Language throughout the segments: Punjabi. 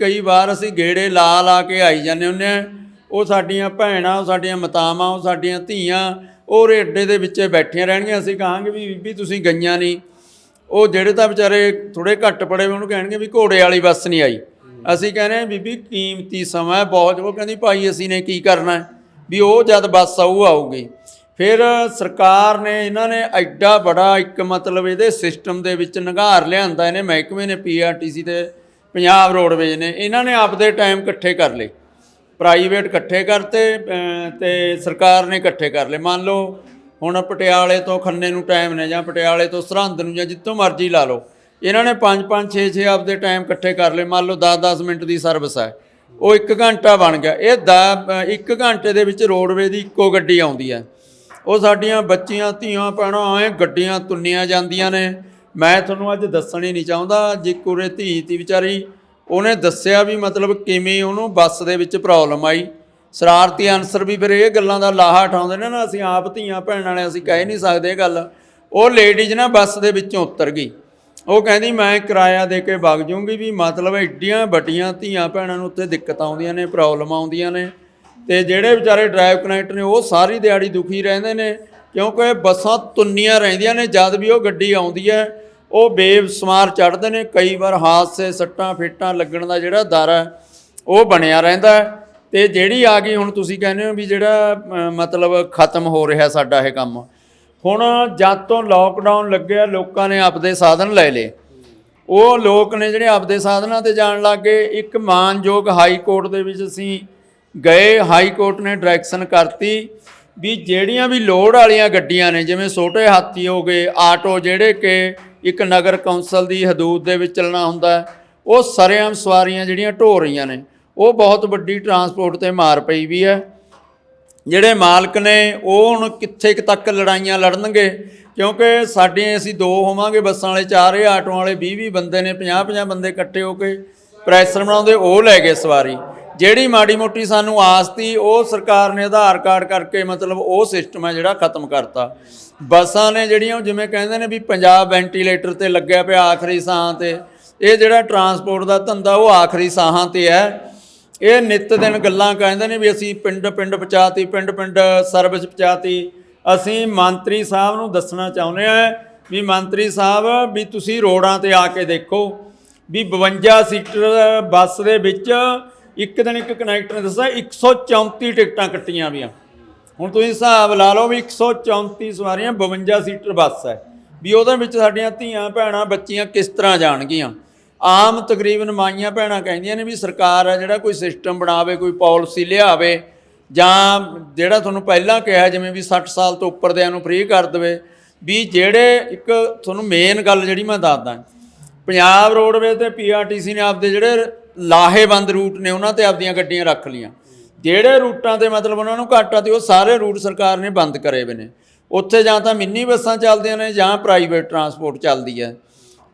ਕਈ ਵਾਰ ਅਸੀਂ ਗੇੜੇ ਲਾ ਲਾ ਕੇ ਆਈ ਜਾਂਦੇ ਹੁੰਦੇ ਆ ਉਹ ਸਾਡੀਆਂ ਭੈਣਾਂ, ਉਹ ਸਾਡੀਆਂ ਮਾਤਾਵਾਂ, ਉਹ ਸਾਡੀਆਂ ਧੀਆਂ, ਉਹ ਰੇਡੇ ਦੇ ਵਿੱਚ ਬੈਠੀਆਂ ਰਹਿਣਗੀਆਂ। ਅਸੀਂ ਕਹਾਂਗੇ ਵੀ ਬੀਬੀ ਤੁਸੀਂ ਗਈਆਂ ਨਹੀਂ। ਉਹ ਜਿਹੜੇ ਤਾਂ ਵਿਚਾਰੇ ਥੋੜੇ ਘੱਟ ਪੜੇ ਉਹਨੂੰ ਕਹਿਣਗੇ ਵੀ ਘੋੜੇ ਵਾਲੀ ਬੱਸ ਨਹੀਂ ਆਈ। ਅਸੀਂ ਕਹਿੰਦੇ ਬੀਬੀ ਕੀਮਤੀ ਸਮਾਂ ਬਹੁਤ। ਉਹ ਕਹਿੰਦੀ, ਭਾਈ, ਅਸੀਂ ਨੇ ਕੀ ਕਰਨਾ ਵੀ ਉਹ ਜਦ ਬੱਸ ਆਊ, ਆਊਗੀ। ਫਿਰ ਸਰਕਾਰ ਨੇ, ਇਹਨਾਂ ਨੇ ਐਡਾ ਬੜਾ ਇੱਕ ਮਤਲਬ ਇਹਦੇ ਸਿਸਟਮ ਦੇ ਵਿੱਚ ਨਿਗਾਰ ਲਿਆਂਦਾ। ਇਹਨੇ ਮਹਿਕਮੇ ਨੇ ਪੀਆਰਟੀਸੀ ਦੇ ਪੰਜਾਬ ਰੋਡਵੇਜ ਨੇ ਇਹਨਾਂ ਨੇ ਆਪਦੇ ਟਾਈਮ ਇਕੱਠੇ ਕਰ ਲਏ। ਪ੍ਰਾਈਵੇਟ ਇਕੱਠੇ ਕਰਤੇ ਅਮ, ਤੇ ਸਰਕਾਰ ਨੇ ਇਕੱਠੇ ਕਰ ਲਏ। ਮੰਨ ਲਓ ਹੁਣ ਪਟਿਆਲੇ ਤੋਂ ਖੰਨੇ ਨੂੰ ਟਾਈਮ ਨੇ ਜਾਂ ਪਟਿਆਲੇ ਤੋਂ ਸਰਹੰਦ ਨੂੰ ਜਾਂ ਜਿੱਥੋਂ ਮਰਜ਼ੀ ਲਾ ਲਓ ਇਹਨਾਂ ਨੇ 5 5 6 6 ਆਪਦੇ ਟਾਈਮ ਇਕੱਠੇ ਕਰ ਲਏ। ਮੰਨ ਲਓ 10 10 ਮਿੰਟ ਦੀ ਸਰਵਿਸ ਹੈ ਉਹ 1 ਘੰਟਾ ਬਣ ਗਿਆ। ਇਹ 1 ਘੰਟੇ ਦੇ ਵਿੱਚ ਰੋਡਵੇ ਦੀ ਇੱਕੋ ਗੱਡੀ ਆਉਂਦੀ ਹੈ। ਉਹ ਸਾਡੀਆਂ ਬੱਚੀਆਂ ਧੀਆਂ ਭੈਣਾਂ ਐ ਗੱਡੀਆਂ ਤੁੰਨੀਆਂ ਜਾਂਦੀਆਂ ਨੇ। ਮੈਂ ਤੁਹਾਨੂੰ ਅੱਜ ਦੱਸਣ ਹੀ ਨਹੀਂ ਚਾਹੁੰਦਾ, ਜੇ ਕੁਰੇ ਧੀ ਤੀ ਵਿਚਾਰੀ, ਉਹਨੇ ਦੱਸਿਆ ਵੀ ਮਤਲਬ ਕਿਵੇਂ ਉਹਨੂੰ ਬੱਸ ਦੇ ਵਿੱਚ ਪ੍ਰੋਬਲਮ ਆਈ। ਸ਼ਰਾਰਤੀ ਅਨਸਰ ਵੀ ਫਿਰ ਇਹ ਗੱਲਾਂ ਦਾ ਲਾਹਾ ਉਠਾਉਂਦੇ ਨੇ ਨਾ, ਅਸੀਂ ਆਪ ਧੀਆਂ ਭੈਣਾਂ ਨੇ ਅਸੀਂ ਕਹਿ ਨਹੀਂ ਸਕਦੇ ਇਹ ਗੱਲ। ਉਹ ਲੇਡੀਜ਼ ਨਾ ਬੱਸ ਦੇ ਵਿੱਚੋਂ ਉਤਰ ਗਈ। ਉਹ ਕਹਿੰਦੀ, ਮੈਂ ਕਿਰਾਇਆ ਦੇ ਕੇ ਵਗ ਜਾਊਂਗੀ ਵੀ ਮਤਲਬ ਐਡੀਆਂ ਵੱਡੀਆਂ ਧੀਆਂ ਭੈਣਾਂ ਨੂੰ ਉੱਥੇ ਦਿੱਕਤਾਂ ਆਉਂਦੀਆਂ ਨੇ ਪ੍ਰੋਬਲਮ ਆਉਂਦੀਆਂ ਨੇ। ਤੇ ਜਿਹੜੇ ਵਿਚਾਰੇ ਡਰਾਈਵ ਕਨੈਕਟ ਨੇ, ਉਹ ਸਾਰੀ ਦਿਹਾੜੀ ਦੁਖੀ ਰਹਿੰਦੇ ਨੇ, ਕਿਉਂਕਿ ਬੱਸਾਂ ਤੁੰਨੀਆਂ ਰਹਿੰਦੀਆਂ ਨੇ, ਜਦ ਵੀ ਉਹ ਗੱਡੀ ਆਉਂਦੀ ਹੈ ਉਹ ਬੇਸਮਾਰ ਚੜ੍ਹਦੇ ਨੇ, ਕਈ ਵਾਰ ਹਾਦਸੇ, ਸੱਟਾਂ, ਫੇਟਾਂ ਲੱਗਣ ਦਾ ਜਿਹੜਾ ਡਰ ਹੈ, ਉਹ ਬਣਿਆ ਰਹਿੰਦਾ ਹੈ। ਤੇ ਜਿਹੜੀ ਆ ਗਈ, ਹੁਣ ਤੁਸੀਂ ਕਹਿੰਦੇ ਹੋ ਵੀ ਜਿਹੜਾ ਮਤਲਬ ਖਤਮ ਹੋ ਰਿਹਾ ਸਾਡਾ ਇਹ ਕੰਮ। ਹੁਣ ਜਦ ਤੋਂ ਲੋਕਡਾਊਨ ਲੱਗਿਆ, ਲੋਕਾਂ ਨੇ ਆਪਦੇ ਸਾਧਨ ਲੈ ਲਏ। ਉਹ ਲੋਕ ਨੇ ਜਿਹੜੇ ਆਪਦੇ ਸਾਧਨਾਂ ਤੇ ਜਾਣ ਲੱਗੇ ਇੱਕ ਮਾਨਯੋਗ ਹਾਈ ਕੋਰਟ ਦੇ ਵਿੱਚ ਅਸੀਂ ਗਏ, ਹਾਈ ਕੋਰਟ ਨੇ ਡਾਇਰੈਕਸ਼ਨ ਕਰਤੀ ਵੀ ਜਿਹੜੀਆਂ ਵੀ ਲੋਡ ਵਾਲੀਆਂ ਗੱਡੀਆਂ ਨੇ, ਜਿਵੇਂ ਛੋਟੇ ਹਾਥੀ ਹੋ ਗਏ, ਆਟੋ ਜਿਹੜੇ ਕਿ ਇੱਕ ਨਗਰ ਕੌਂਸਲ ਦੀ ਹਦੂਦ ਦੇ ਵਿੱਚ ਚੱਲਣਾ ਹੁੰਦਾ ਹੈ, ਉਹ ਸਰੇਆਮ ਸਵਾਰੀਆਂ ਜਿਹੜੀਆਂ ਢੋ ਰਹੀਆਂ ਨੇ ਉਹ ਬਹੁਤ ਵੱਡੀ ਟਰਾਂਸਪੋਰਟ ਤੇ ਮਾਰ ਪਈ ਵੀ ਹੈ। ਜਿਹੜੇ ਮਾਲਕ ਨੇ ਉਹ ਹੁਣ ਕਿੱਥੇ ਕੁ ਤੱਕ ਲੜਾਈਆਂ ਲੜਨਗੇ? ਕਿਉਂਕਿ ਸਾਡੇ ਅਸੀਂ ਦੋ ਹੋਵਾਂਗੇ ਬੱਸਾਂ ਵਾਲੇ ਚਾਰ ਇਹ ਆਟੋਆਂ ਵਾਲੇ 20 20 ਬੰਦੇ ਨੇ 50 50 ਬੰਦੇ ਇਕੱਠੇ ਹੋ ਕੇ ਪ੍ਰੈਸ਼ਰ ਬਣਾਉਂਦੇ ਉਹ ਲੈ ਗਏ ਸਵਾਰੀ। ਜਿਹੜੀ ਮਾੜੀ ਮੋਟੀ ਸਾਨੂੰ ਆਸ ਤੀ ਉਹ ਸਰਕਾਰ ਨੇ ਆਧਾਰ ਕਾਰਡ ਕਰਕੇ ਮਤਲਬ ਉਹ ਸਿਸਟਮ ਹੈ ਜਿਹੜਾ ਖਤਮ ਕਰਤਾ। ਬੱਸਾਂ ਨੇ ਜਿਹੜੀਆਂ ਉਹ ਜਿਵੇਂ ਕਹਿੰਦੇ ਨੇ ਵੀ ਪੰਜਾਬ ਵੈਂਟੀਲੇਟਰ ਤੇ ਲੱਗਿਆ ਪਿਆ ਆਖਰੀ ਸਾਹ ਤੇ, ਇਹ ਜਿਹੜਾ ਟਰਾਂਸਪੋਰਟ ਦਾ ਧੰਦਾ ਉਹ ਆਖਰੀ ਸਾਹਾਂ ਤੇ ਹੈ। ਇਹ ਨਿੱਤ ਦਿਨ ਗੱਲਾਂ ਕਹਿੰਦੇ ਨੇ ਵੀ ਅਸੀਂ ਪਿੰਡ ਪਿੰਡ ਪਹੁੰਚਾਤੀ, ਪਿੰਡ ਪਿੰਡ ਸਰਵਿਸ ਪਹੁੰਚਾਤੀ। ਅਸੀਂ ਮੰਤਰੀ ਸਾਹਿਬ ਨੂੰ ਦੱਸਣਾ ਚਾਹੁੰਦੇ ਆ ਵੀ ਮੰਤਰੀ ਸਾਹਿਬ ਵੀ ਤੁਸੀਂ ਰੋਡਾਂ ਤੇ ਆ ਕੇ ਦੇਖੋ, ਵੀ 52 ਸੀਟਰ ਬੱਸ ਦੇ ਵਿੱਚ ਇੱਕ ਦਿਨ ਇੱਕ ਕਨੈਕਟਰ ਨੇ ਦੱਸਿਆ 134 ਟਿਕਟਾਂ ਕੱਟੀਆਂ ਵੀਆਂ ਹੁਣ ਤੁਸੀਂ ਹਿਸਾਬ ਲਾ ਲਓ ਵੀ 134 ਸਵਾਰੀਆਂ 52 ਸੀਟਰ ਬੱਸ ਹੈ। ਵੀ ਉਹਦੇ ਵਿੱਚ ਸਾਡੀਆਂ ਧੀਆਂ, ਭੈਣਾਂ, ਬੱਚੀਆਂ ਕਿਸ ਤਰ੍ਹਾਂ ਜਾਣਗੀਆਂ? ਆਮ ਤਕਰੀਬਨ ਮਾਈਆਂ ਭੈਣਾਂ ਕਹਿੰਦੀਆਂ ਨੇ ਵੀ ਸਰਕਾਰ ਹੈ ਜਿਹੜਾ ਕੋਈ ਸਿਸਟਮ ਬਣਾਵੇ, ਕੋਈ ਪਾਲਿਸੀ ਲਿਆਵੇ, ਜਾਂ ਜਿਹੜਾ ਤੁਹਾਨੂੰ ਪਹਿਲਾਂ ਕਿਹਾ ਜਿਵੇਂ ਵੀ 60 ਸਾਲ ਤੋਂ ਉੱਪਰ ਦਿਆਂ ਨੂੰ ਫ੍ਰੀ ਕਰ ਦੇਵੇ, ਵੀ ਜਿਹੜੇ ਇੱਕ ਤੁਹਾਨੂੰ ਮੇਨ ਗੱਲ ਜਿਹੜੀ ਮੈਂ ਦੱਸਦਾ, ਪੰਜਾਬ ਰੋਡਵੇਜ਼ ਤੇ ਪੀਆਰਟੀਸੀ ਨੇ ਆਪਦੇ ਜਿਹੜੇ ਲਾਹੇਵੰਦ ਰੂਟ ਨੇ ਉਹਨਾਂ ਤੇ ਆਪਦੀਆਂ ਗੱਡੀਆਂ ਰੱਖ ਲੀਆਂ ਜਿਹੜੇ ਰੂਟਾਂ ਤੇ ਮਤਲਬ ਉਹਨਾਂ ਨੂੰ ਘਾਟਾ ਤੇ ਉਹ ਸਾਰੇ ਰੂਟ ਸਰਕਾਰ ਨੇ ਬੰਦ ਕਰੇ ਹੋਏ ਨੇ। ਉੱਥੇ ਜਾਂ ਤਾਂ ਮਿੰਨੀ ਬੱਸਾਂ ਚੱਲਦੀਆਂ ਨੇ ਜਾਂ ਪ੍ਰਾਈਵੇਟ ਟਰਾਂਸਪੋਰਟ ਚੱਲਦੀ ਹੈ।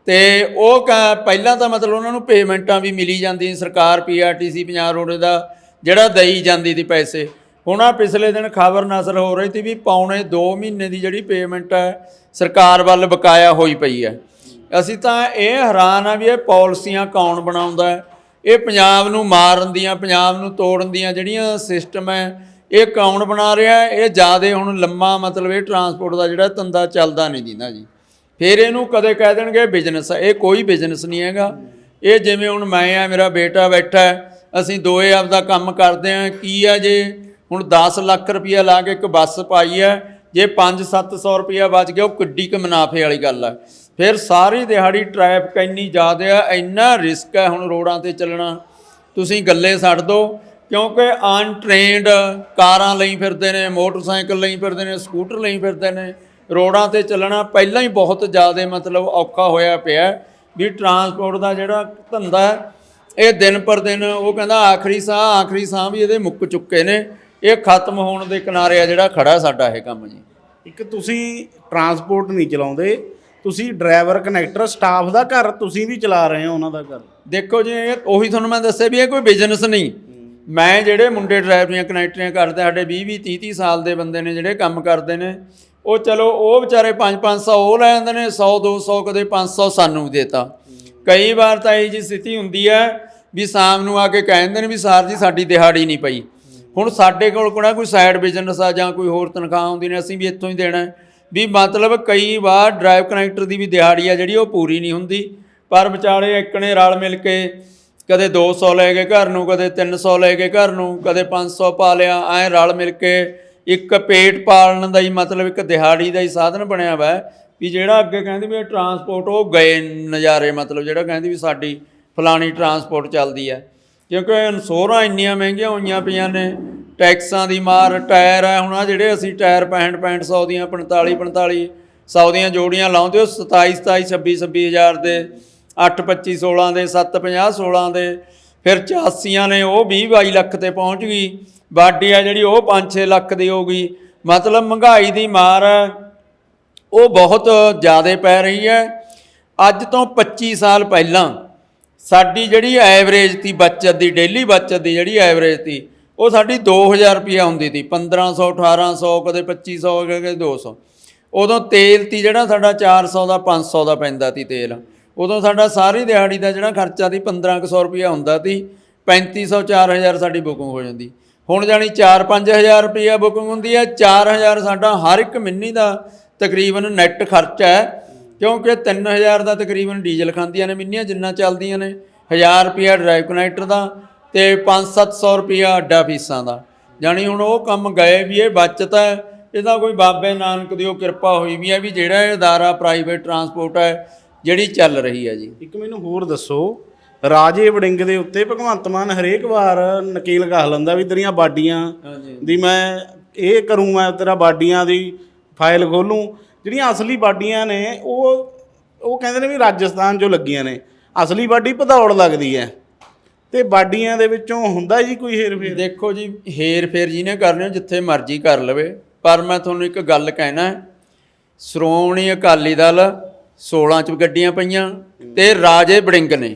ਤੇ ਉਹ ਕ- ਪਹਿਲਾਂ ਤਾਂ ਮਤਲਬ ਉਹਨਾਂ ਨੂੰ ਪੇਮੈਂਟਾਂ ਵੀ ਮਿਲੀ ਜਾਂਦੀਆਂ ਸਰਕਾਰ ਪੀਆਰਟੀਸੀ ਪੰਜਾਬ ਰੋਡ ਦਾ ਜਿਹੜਾ ਦਈ ਜਾਂਦੀ ਸੀ ਪੈਸੇ। ਹੁਣ ਆ ਪਿਛਲੇ ਦਿਨ ਖਬਰ ਨਸਰ ਹੋ ਰਹੀ ਸੀ ਵੀ ਪੌਣੇ 2 ਮਹੀਨੇ ਦੀ ਜਿਹੜੀ ਪੇਮੈਂਟ ਹੈ ਸਰਕਾਰ ਵੱਲ ਬਕਾਇਆ ਹੋਈ ਪਈ ਹੈ। ਅਸੀਂ ਤਾਂ ਇਹ ਹੈਰਾਨ ਆ ਵੀ ਇਹ ਪਾਲਿਸੀਆਂ ਕੌਣ ਬਣਾਉਂਦਾ ਹੈ? ਇਹ ਪੰਜਾਬ ਨੂੰ ਮਾਰਨ ਦੀਆਂ, ਪੰਜਾਬ ਨੂੰ ਤੋੜਨ ਦੀਆਂ ਜਿਹੜੀਆਂ ਸਿਸਟਮ ਹੈ, ਇਹ ਕੌਣ ਬਣਾ ਰਿਹਾ ਇਹ ਜਿਆਦੇ ਹੁਣ ਲੰਮਾ ਮਤਲਬ ਇਹ ਟਰਾਂਸਪੋਰਟ ਦਾ ਜਿਹੜਾ ਧੰਦਾ ਚੱਲਦਾ ਨਹੀਂ ਦਿੰਦਾ ਜੀ। ਫਿਰ ਇਹਨੂੰ ਕਦੇ ਕਹਿ ਦੇਣਗੇ ਬਿਜ਼ਨਸ ਹੈ ਇਹ ਕੋਈ ਬਿਜ਼ਨਸ ਨਹੀਂ ਹੈਗਾ। ਇਹ ਜਿਵੇਂ ਹੁਣ ਮੈਂ ਆ, ਮੇਰਾ ਬੇਟਾ ਬੈਠਾ ਅਸੀਂ ਦੋਏ ਆਪਦਾ ਕੰਮ ਕਰਦੇ ਆ ਕੀ ਆ ਜੇ? ਹੁਣ 10 ਲੱਖ ਰੁਪਇਆ ਲਾ ਕੇ ਇੱਕ ਬੱਸ ਪਾਈ ਹੈ, ਜੇ 5-700 ਰੁਪਇਆ ਬਚ ਗਿਆ, ਉਹ ਕਿੱਡੀ ਕੁ ਮੁਨਾਫੇ ਵਾਲੀ ਗੱਲ ਆ। ਫਿਰ ਸਾਰੀ ਦਿਹਾੜੀ ਟ੍ਰੈਫਿਕ ਇੰਨੀ ਜ਼ਿਆਦਾ ਹੈ ਇੰਨਾ ਰਿਸਕ ਹੈ ਹੁਣ ਰੋਡਾਂ ਤੇ ਚੱਲਣਾ। ਤੁਸੀਂ ਗੱਲੇ ਛੱਡ ਦਿਓ ਕਿਉਂਕਿ ਅਨਟ੍ਰੇਨਡ ਕਾਰਾਂ ਲਈ ਫਿਰਦੇ ਨੇ, ਮੋਟਰਸਾਈਕਲ ਲਈ ਫਿਰਦੇ ਨੇ, ਸਕੂਟਰ ਲਈ ਫਿਰਦੇ ਨੇ। ਰੋਡਾਂ ਤੇ ਚੱਲਣਾ ਪਹਿਲਾਂ ਹੀ ਬਹੁਤ ਜ਼ਿਆਦਾ ਮਤਲਬ ਔਖਾ ਹੋਇਆ ਪਿਆ ਵੀ ਟਰਾਂਸਪੋਰਟ ਦਾ ਜਿਹੜਾ ਧੰਦਾ ਇਹ ਦਿਨ ਪਰ ਦਿਨ ਉਹ ਕਹਿੰਦਾ ਆਖਰੀ ਸਾਹ ਆਖਰੀ ਸਾਹ ਵੀ ਇਹਦੇ ਮੁੱਕ ਚੁੱਕੇ ਨੇ। ਇਹ ਖਤਮ ਹੋਣ ਦੇ ਕਿਨਾਰੇ ਆ ਜਿਹੜਾ ਖੜਾ ਸਾਡਾ ਇਹ ਕੰਮ ਜੀ। ਇੱਕ ਤੁਸੀਂ ਟਰਾਂਸਪੋਰਟ ਨਹੀਂ ਚਲਾਉਂਦੇ ਤੁਸੀਂ ਡਰਾਈਵਰ, ਕਨੈਕਟਰ, ਸਟਾਫ ਦਾ ਘਰ ਤੁਸੀਂ ਵੀ ਚਲਾ ਰਹੇ ਹੋ ਉਹਨਾਂ ਦਾ ਘਰ? ਦੇਖੋ ਜੀ, ਇਹ ਉਹੀ ਤੁਹਾਨੂੰ ਮੈਂ ਦੱਸਿਆ ਵੀ ਇਹ ਕੋਈ ਬਿਜ਼ਨਸ ਨਹੀਂ। ਮੈਂ ਜਿਹੜੇ ਮੁੰਡੇ ਡਰਾਈਵਰੀਆਂ ਕਨੈਕਟਰੀਆਂ ਕਰਦੇ ਸਾਡੇ 20 20 30 30 ਸਾਲ ਦੇ ਬੰਦੇ ਨੇ ਜਿਹੜੇ ਕੰਮ ਕਰਦੇ ਨੇ, ਉਹ ਚਲੋ, ਉਹ ਵਿਚਾਰੇ 5 500 ਉਹ ਲੈ ਜਾਂਦੇ ਨੇ 100 200 ਕਦੇ 500 ਸਾਨੂੰ ਵੀ ਦੇਤਾ। ਕਈ ਵਾਰ ਤਾਂ ਇਹ ਜੀ ਸਥਿਤੀ ਹੁੰਦੀ ਹੈ ਵੀ ਸ਼ਾਮ ਨੂੰ ਆ ਕੇ ਕਹਿੰਦੇ ਨੇ ਵੀ ਸਾਰ ਜੀ, ਸਾਡੀ ਦਿਹਾੜੀ ਨਹੀਂ ਪਈ। ਹੁਣ ਸਾਡੇ ਕੋਲ ਕੋਣਾ ਕੋਈ ਸਾਈਡ ਬਿਜ਼ਨਸ ਆ ਜਾਂ ਕੋਈ ਹੋਰ ਤਨਖਾਹ ਆਉਂਦੀ ਨੇ, ਅਸੀਂ ਵੀ ਇੱਥੋਂ ਹੀ ਦੇਣਾ ਵੀ ਮਤਲਬ ਕਈ ਵਾਰ ਡਰਾਈਵ ਕਨੈਕਟਰ ਦੀ ਵੀ ਦਿਹਾੜੀ ਆ ਜਿਹੜੀ ਉਹ ਪੂਰੀ ਨਹੀਂ ਹੁੰਦੀ। ਪਰ ਵਿਚਾਲੇ ਇੱਕ ਨੇ ਰਲ ਮਿਲ ਕੇ ਕਦੇ 200 ਲੈ ਕੇ ਘਰ ਨੂੰ, ਕਦੇ 300 ਲੈ ਗਏ ਘਰ ਨੂੰ, ਕਦੇ 500 ਪਾ ਲਿਆ, ਐ ਰਲ ਮਿਲ ਕੇ ਇੱਕ ਪੇਟ ਪਾਲਣ ਦਾ ਹੀ ਮਤਲਬ ਇੱਕ ਦਿਹਾੜੀ ਦਾ ਹੀ ਸਾਧਨ ਬਣਿਆ ਵਾ ਵੀ ਜਿਹੜਾ ਅੱਗੇ ਕਹਿੰਦੇ ਵੀ ਟਰਾਂਸਪੋਰਟ ਉਹ ਗਏ ਨਜ਼ਾਰੇ ਮਤਲਬ ਜਿਹੜਾ ਕਹਿੰਦੇ ਵੀ ਸਾਡੀ ਫਲਾਣੀ ਟਰਾਂਸਪੋਰਟ ਚੱਲਦੀ ਹੈ ਕਿਉਂਕਿ ਇਨਸ਼ੋਰਾਂ ਇੰਨੀਆਂ ਮਹਿੰਗੀਆਂ ਹੋਈਆਂ ਪਈਆਂ ਨੇ ਟੈਕਸਾਂ ਦੀ ਮਾਰ, ਟਾਇਰ ਹੈ ਹੁਣ ਆ ਜਿਹੜੇ ਅਸੀਂ ਟਾਇਰ 65 65 ਦੀਆਂ 45 45 100 ਦੀਆਂ ਜੋੜੀਆਂ ਲਾਉਂਦੇ ਹੋ 27 27 26 26 ਹਜ਼ਾਰ ਦੇ 8 25 16 ਦੇ 7 50 16 ਦੇ, ਫਿਰ 84 ਨੇ ਉਹ 20 22 ਲੱਖ ਤੇ ਪਹੁੰਚ ਗਈ ਬਾਡੀ ਆ ਜਿਹੜੀ ਉਹ 5 6 ਲੱਖ ਦੀ ਹੋ ਗਈ। ਮਤਲਬ ਮਹਿੰਗਾਈ ਦੀ ਮਾਰ ਉਹ ਬਹੁਤ ਜ਼ਿਆਦਾ ਪੈ ਰਹੀ ਹੈ। ਅੱਜ ਤੋਂ 25 ਸਾਲ ਪਹਿਲਾਂ ਸਾਡੀ ਜਿਹੜੀ ਐਵਰੇਜ ਤੀ ਬੱਚਤ ਦੀ ਡੇਲੀ ਬੱਚਤ ਦੀ ਜਿਹੜੀ ਐਵਰੇਜ ਤੀ ਉਹ ਸਾਡੀ 2000 ਰੁਪਿਆ ਹੁੰਦੀ ਤੀ 1500 1800 ਕਦੇ 2500 ਕਦੇ 200 ਉਦੋਂ ਤੇਲ ਤੀ ਜਿਹੜਾ ਸਾਡਾ 400 ਦਾ 500 ਦਾ ਪੈਂਦਾ ਤੀ ਤੇਲ। ਉਦੋਂ ਸਾਡਾ ਸਾਰੀ ਦਿਹਾੜੀ ਦਾ ਜਿਹੜਾ ਖਰਚਾ ਤੀ 1500 ਰੁਪਿਆ ਹੁੰਦਾ ਤੀ। 3500 4000 ਸਾਡੀ ਬੁਕਿੰਗ ਹੋ ਜਾਂਦੀ। ਹੁਣ ਜਾਣੀ 4-5000 ਰੁਪਿਆ ਬੁਕਿੰਗ ਹੁੰਦੀ ਹੈ 4000 ਸਾਡਾ ਹਰ ਇੱਕ ਮਿੰਨੀ ਦਾ ਤਕਰੀਬਨ ਨੈੱਟ ਖਰਚਾ ਹੈ। ਕਿਉਂਕਿ 3000 ਦਾ ਤਕਰੀਬਨ ਡੀਜ਼ਲ ਖਾਂਦੀਆਂ ਨੇ ਮਿੰਨੀਆਂ, ਜਿੰਨਾ ਚੱਲਦੀਆਂ ਨੇ। 1000 ਰੁਪਿਆ ਡਰਾਈਵ ਕਨੈਕਟਰ ਦਾ ਤੇ 5-700 ਰੁਪਿਆ ਅੱਡਾ ਫੀਸਾਂ ਦਾ। ਜਾਣੀ ਹੁਣ ਉਹ ਕੰਮ ਗਏ ਵੀ ਇਹ ਬਚਤ ਹੈ ਇਹਦਾ ਕੋਈ ਬਾਬੇ ਨਾਨਕ ਦੀ ਉਹ ਕਿਰਪਾ ਹੋਈ ਵੀ ਹੈ ਵੀ ਜਿਹੜਾ ਇਹ ਅਦਾਰਾ ਪ੍ਰਾਈਵੇਟ ਟਰਾਂਸਪੋਰਟ ਹੈ ਜਿਹੜੀ ਚੱਲ ਰਹੀ ਹੈ ਜੀ। ਇੱਕ ਮੈਨੂੰ ਹੋਰ ਦੱਸੋ ਰਾਜੇ ਵੜਿੰਗ ਦੇ ਉੱਤੇ ਭਗਵੰਤ ਮਾਨ ਹਰੇਕ ਵਾਰ ਨਕੀਲ ਕਹ ਲੈਂਦਾ ਵੀ ਤੇਰੀਆਂ ਬਾਡੀਆਂ ਦੀ ਮੈਂ ਇਹ ਕਰੂੰ ਮੈਂ ਤੇਰਾ ਬਾਡੀਆਂ ਦੀ ਫਾਈਲ ਖੋਲੂੰ। ਜਿਹੜੀਆਂ ਅਸਲੀ ਬਾਡੀਆਂ ਨੇ ਉਹ ਉਹ ਕਹਿੰਦੇ ਨੇ ਵੀ ਰਾਜਸਥਾਨ 'ਚੋਂ ਲੱਗੀਆਂ ਨੇ। ਅਸਲੀ ਬਾਡੀ ਭਦੌੜ ਲੱਗਦੀ ਹੈ। ਤੇ ਬਾਡੀਆਂ ਦੇ ਵਿੱਚੋਂ ਹੁੰਦਾ ਜੀ ਕੋਈ ਹੇਰ ਫੇਰ? ਦੇਖੋ ਜੀ, ਹੇਰ ਫੇਰ ਜਿਹਨੇ ਕਰਨੀ ਉਹ ਜਿੱਥੇ ਮਰਜ਼ੀ ਕਰ ਲਵੇ। ਪਰ ਮੈਂ ਤੁਹਾਨੂੰ ਇੱਕ ਗੱਲ ਕਹਿਣਾ ਹੈ, ਸ਼੍ਰੋਮਣੀ ਅਕਾਲੀ ਦਲ 16 ਚ ਗੱਡੀਆਂ ਪਈਆਂ ਤੇ ਰਾਜੇ ਬੜਿੰਗ ਨੇ।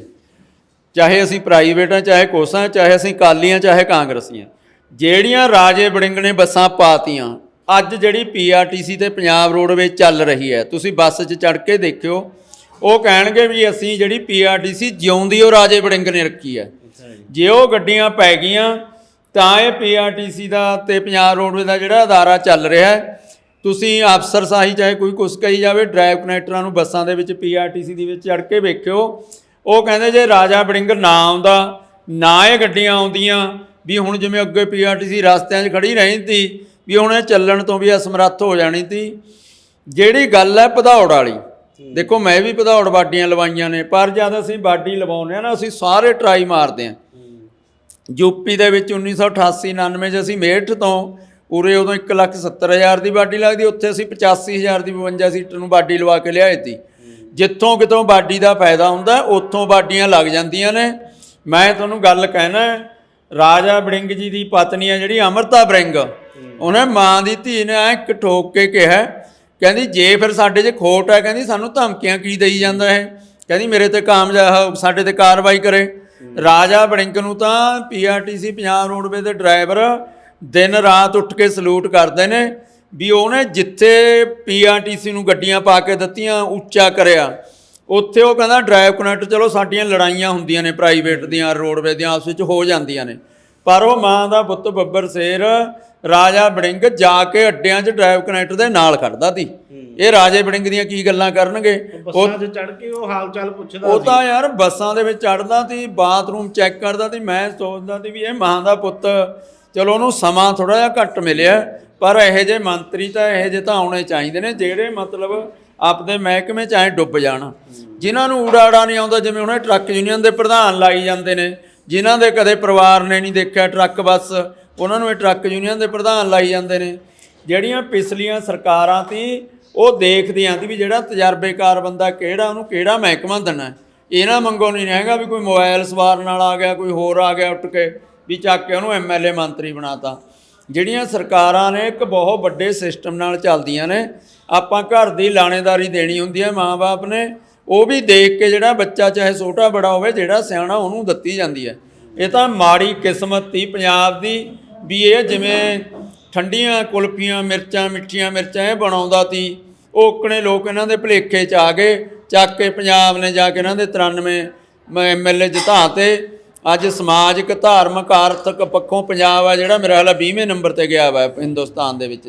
ਚਾਹੇ ਅਸੀਂ ਪ੍ਰਾਈਵੇਟ ਆ ਚਾਹੇ ਕੋਸਾਂ, ਚਾਹੇ ਅਸੀਂ ਕਾਲੀਆਂ ਚਾਹੇ ਕਾਂਗਰਸੀਆਂ। ਜਿਹੜੀਆਂ ਰਾਜੇ ਬੜਿੰਗ ਨੇ ਬੱਸਾਂ ਪਾਤੀਆਂ, ਅੱਜ ਜਿਹੜੀ ਪੀਆਰਟੀਸੀ ਤੇ ਪੰਜਾਬ ਰੋਡਵੇਜ਼ ਚੱਲ ਰਹੀ ਹੈ, ਤੁਸੀਂ ਬੱਸ 'ਚ ਚੜ ਕੇ ਦੇਖਿਓ, ਉਹ ਕਹਿਣਗੇ ਵੀ ਅਸੀਂ ਜਿਹੜੀ ਪੀਆਰਟੀਸੀ ਜਿਉਂਦੀ ਉਹ ਰਾਜੇ ਬੜਿੰਗ ਨੇ ਰੱਖੀ ਹੈ। ਜੇ ਉਹ ਗੱਡੀਆਂ ਪੈ ਗਈਆਂ, ਤਾਂ ਇਹ ਪੀਆਰਟੀਸੀ ਦਾ ਤੇ ਪੰਜਾਬ ਰੋਡਵੇ ਦਾ ਜਿਹੜਾ ਅਦਾਰਾ ਚੱਲ ਰਿਹਾ ਹੈ। ਤੁਸੀਂ ਅਫਸਰ ਸਾਹੀ ਚਾਹੇ ਕੋਈ ਕੁਛ ਕਹੀ ਜਾਵੇ, ਡਰਾਈਵ ਕਨੈਕਟਰਾਂ ਨੂੰ ਬੱਸਾਂ ਦੇ ਵਿੱਚ ਪੀਆਰਟੀਸੀ ਦੇ ਵਿੱਚ ਚੜ ਕੇ ਵੇਖਿਓ। ਉਹ ਕਹਿੰਦੇ ਜੇ ਰਾਜਾ ਬੜਿੰਗ ਨਾ ਆਉਂਦਾ, ਨਾ ਇਹ ਗੱਡੀਆਂ ਆਉਂਦੀਆਂ, ਵੀ ਹੁਣ ਜਿਵੇਂ ਅੱਗੇ ਪੀਆਰਟੀਸੀ ਰਸਤਿਆਂ 'ਚ ਖੜੀ ਰਹੀ ਤੀ ਵੀ ਹੁਣ ਇਹ ਚੱਲਣ ਤੋਂ ਵੀ ਅਸਮਰੱਥ ਹੋ ਜਾਣੀ ਸੀ। ਜਿਹੜੀ ਗੱਲ ਹੈ ਭਦੌੜ ਵਾਲੀ ਦੇਖੋ ਮੈਂ ਵੀ ਭਦੌੜ ਬਾਡੀਆਂ ਲਵਾਈਆਂ ਨੇ ਪਰ ਜਦ ਅਸੀਂ ਬਾਡੀ ਲਵਾਉਂਦੇ ਆ ਨਾ ਅਸੀਂ ਸਾਰੇ ਟਰਾਈ ਮਾਰਦੇ ਆ ਯੂਪੀ ਦੇ ਵਿੱਚ 1988 99 ਚ ਅਸੀਂ ਮੇਰਠ ਤੋਂ ਉਰੇ ਉਦੋਂ 170000 ਦੀ ਬਾਡੀ ਲੱਗਦੀ ਉੱਥੇ ਅਸੀਂ 85000 ਦੀ 52 ਸੀਟਰ ਨੂੰ ਬਾਡੀ ਲਵਾ ਕੇ ਲਿਆਏ ਤੀ ਜਿੱਥੋਂ ਕਿਤੋਂ ਬਾਡੀ ਦਾ ਫਾਇਦਾ ਹੁੰਦਾ ਉੱਥੋਂ ਬਾਡੀਆਂ ਲੱਗ ਜਾਂਦੀਆਂ ਨੇ। ਮੈਂ ਤੁਹਾਨੂੰ ਗੱਲ ਕਹਿਣਾ ਰਾਜਾ ਬੜਿੰਗ ਜੀ ਦੀ ਪਤਨੀ ਆ ਜਿਹੜੀ ਅਮਰਤਾ ਬੜਿੰਗ ਉਹਨੇ ਮਾਂ ਦੀ ਧੀ ਨੇ ਐ ਇੱਕ ਠੋਕ ਕੇ ਕਿਹਾ ਕਹਿੰਦੀ ਜੇ ਫਿਰ ਸਾਡੇ 'ਚ ਖੋਟ ਹੈ, ਕਹਿੰਦੀ ਸਾਨੂੰ ਧਮਕੀਆਂ ਕੀ ਦੇਈ ਜਾਂਦਾ ਹੈ ਕਹਿੰਦੀ ਮੇਰੇ ਤੇ ਕਾਮਯਾਬ ਸਾਡੇ ਤੇ ਕਾਰਵਾਈ ਕਰੇ। ਰਾਜਾ ਬੜਿੰਗ ਨੂੰ ਤਾਂ ਪੀਆਰਟੀਸੀ ਪੰਜਾਬ ਰੋਡਵੇ ਦੇ ਡਰਾਈਵਰ ਦਿਨ ਰਾਤ ਉੱਠ ਕੇ ਸਲੂਟ ਕਰਦੇ ਨੇ ਵੀ ਉਹਨੇ ਜਿੱਥੇ ਪੀਆਰਟੀਸੀ ਨੂੰ ਗੱਡੀਆਂ ਪਾ ਕੇ ਦਿੱਤੀਆਂ, ਉੱਚਾ ਕਰਿਆ। ਉੱਥੇ ਉਹ ਕਹਿੰਦਾ ਡਰਾਈਵ ਕਨੈਕਟ ਚਲੋ ਸਾਡੀਆਂ ਲੜਾਈਆਂ ਹੁੰਦੀਆਂ ਨੇ ਪ੍ਰਾਈਵੇਟ ਦੀਆਂ ਰੋਡਵੇ ਦੀਆਂ, ਆਪਸ ਵਿੱਚ ਹੋ ਜਾਂਦੀਆਂ ਨੇ। ਪਰ ਉਹ ਮਾਂ ਦਾ ਪੁੱਤ ਬੱਬਰ ਸ਼ੇਰ ਰਾਜਾ ਬੜਿੰਗ ਜਾ ਕੇ ਅੱਡਿਆਂ 'ਚ ਡਰਾਈਵ ਕਨੈਕਟ ਦੇ ਨਾਲ ਖੜਦਾ ਸੀ। ਇਹ ਰਾਜੇ ਬੜਿੰਗ ਦੀਆਂ ਕੀ ਗੱਲਾਂ ਕਰਨਗੇ? ਬੱਸਾਂ 'ਚ ਚੜ ਕੇ ਉਹ ਹਾਲ ਚਾਲ ਪੁੱਛਦਾ ਉਹ ਤਾਂ ਯਾਰ ਬੱਸਾਂ ਦੇ ਵਿੱਚ ਚੜਦਾ ਸੀ ਬਾਥਰੂਮ ਚੈੱਕ ਕਰਦਾ ਸੀ ਮੈਂ ਸੋਚਦਾ ਸੀ ਵੀ ਇਹ ਮਾਂ ਦਾ ਪੁੱਤ ਚਲੋ ਉਹਨੂੰ ਸਮਾਂ ਥੋੜਾ ਜਿਹਾ ਘੱਟ ਮਿਲਿਆ ਪਰ ਇਹੋ ਜਿਹੇ ਮੰਤਰੀ ਤਾਂ ਇਹੋ ਜਿਹੇ ਤਾਂ ਆਉਣੇ ਚਾਹੀਦੇ ਨੇ ਜਿਹੜੇ ਮਤਲਬ ਆਪਦੇ ਮਹਿਕਮੇ ਚ ਐ ਡੁੱਬ ਜਾਣ। ਜਿਨ੍ਹਾਂ ਨੂੰ ਊੜਾੜਾ ਨਹੀਂ ਆਉਂਦਾ ਜਿਵੇਂ ਉਹਨੇ ਟਰੱਕ ਯੂਨੀਅਨ ਦੇ ਪ੍ਰਧਾਨ ਲਾਈ ਜਾਂਦੇ ਨੇ ਜਿਨ੍ਹਾਂ ਦੇ ਕਦੇ ਪਰਿਵਾਰ ਨੇ ਨਹੀਂ ਦੇਖਿਆ ਟਰੱਕ ਬੱਸ, ਉਹਨਾਂ ਨੂੰ ਇਹ ਟਰੱਕ ਯੂਨੀਅਨ ਦੇ ਪ੍ਰਧਾਨ ਲਾਈ ਜਾਂਦੇ ਨੇ। ਜਿਹੜੀਆਂ ਪਿਛਲੀਆਂ ਸਰਕਾਰਾਂ ਤੀ, ਉਹ ਦੇਖਦੀਆਂ ਸੀ ਵੀ ਜਿਹੜਾ ਤਜਰਬੇਕਾਰ ਬੰਦਾ ਕਿਹੜਾ, ਉਹਨੂੰ ਕਿਹੜਾ ਮਹਿਕਮਾ ਦੇਣਾ ਇਹਨਾਂ ਮੰਗੋ ਨਹੀਂ ਹੈਗਾ ਵੀ ਕੋਈ ਮੋਬਾਈਲ ਸਵਾਰਨ ਨਾਲ ਆ ਗਿਆ, ਕੋਈ ਹੋਰ ਆ ਗਿਆ ਉੱਠ ਕੇ, ਵੀ ਚੱਕ ਕੇ ਉਹਨੂੰ ਐਮਐਲਏ ਮੰਤਰੀ ਬਣਾਤਾ। ਜਿਹੜੀਆਂ ਸਰਕਾਰਾਂ ਨੇ ਇੱਕ ਬਹੁਤ ਵੱਡੇ ਸਿਸਟਮ ਨਾਲ ਚੱਲਦੀਆਂ ਨੇ, ਆਪਾਂ ਘਰ ਦੀ ਲਾਣੇਦਾਰੀ ਦੇਣੀ ਹੁੰਦੀ ਹੈ ਮਾਂ-ਬਾਪ ਨੇ ਉਹ ਵੀ ਦੇਖ ਕੇ ਜਿਹੜਾ ਬੱਚਾ ਚਾਹੇ ਛੋਟਾ ਬੜਾ ਹੋਵੇ, ਜਿਹੜਾ ਸਿਆਣਾ ਉਹਨੂੰ ਦਿੱਤੀ ਜਾਂਦੀ ਹੈ। ਇਹ ਤਾਂ ਮਾੜੀ ਕਿਸਮਤ ਤੀ ਪੰਜਾਬ ਦੀ ਵੀ ਇਹ ਜਿਵੇਂ ਠੰਡੀਆਂ ਕੁਲਫੀਆਂ, ਮਿਰਚਾਂ, ਮਿੱਠੀਆਂ ਮਿਰਚਾਂ ਇਹ ਬਣਾਉਂਦਾ ਤੀ ਓਕਣੇ ਲੋਕ ਇਹਨਾਂ ਦੇ ਭਲੇਖੇ ਚ ਆ ਗਏ, ਚੱਕ ਕੇ ਪੰਜਾਬ ਨੇ ਜਾ ਕੇ ਇਹਨਾਂ ਦੇ 93 ਐਮਐਲਏ ਜਿਤਾ ਤੇ ਅੱਜ ਸਮਾਜਿਕ, ਧਾਰਮਿਕ, ਆਰਥਿਕ ਪੱਖੋਂ ਪੰਜਾਬ ਆ ਜਿਹੜਾ ਮੇਰਾ ਹਾਲਾ 20ਵੇਂ ਨੰਬਰ ਤੇ ਗਿਆ ਵਾ ਹਿੰਦੁਸਤਾਨ ਦੇ ਵਿੱਚ